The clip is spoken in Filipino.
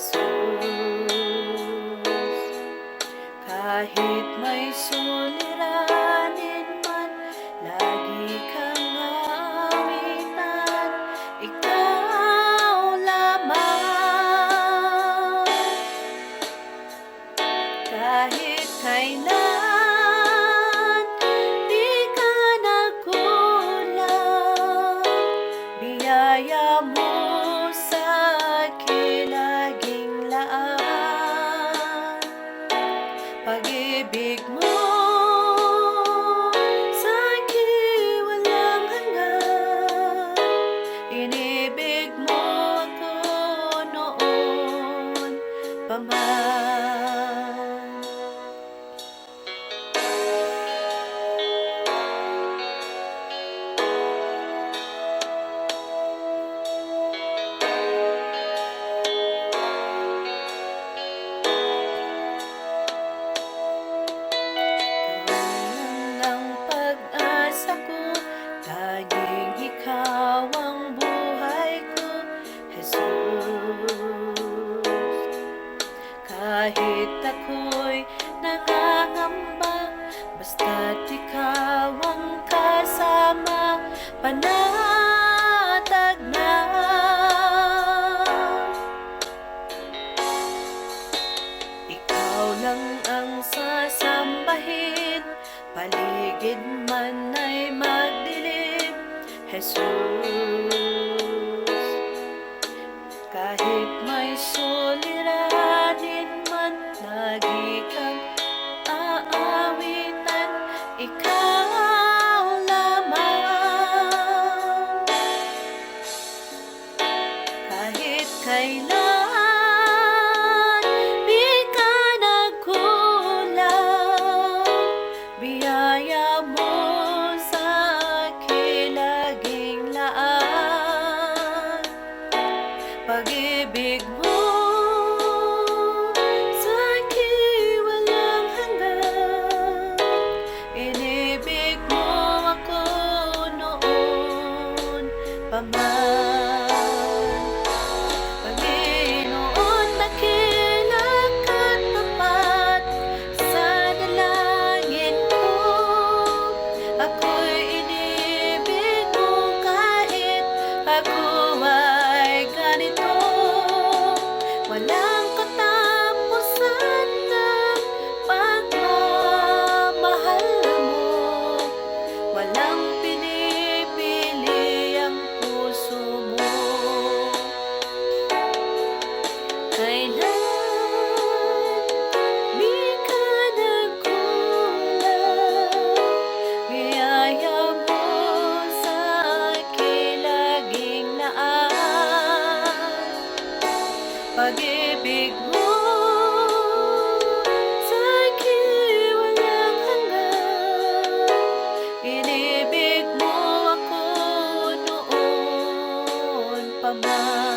Jesús kahit may sulit pag-ibig mo. Sa akin walang hanggan inibig mo ako noon pa man panatag na. Ikaw lang ang sasambahin. Paligid man ay magdilim Jesus Kahit may sulira Yeah. ako ay ganito Walang katapusan ng pagmamahal mo. Walang pag-ibig mo. Sa akin walang hanggan. Inibig mo ako noon pa man.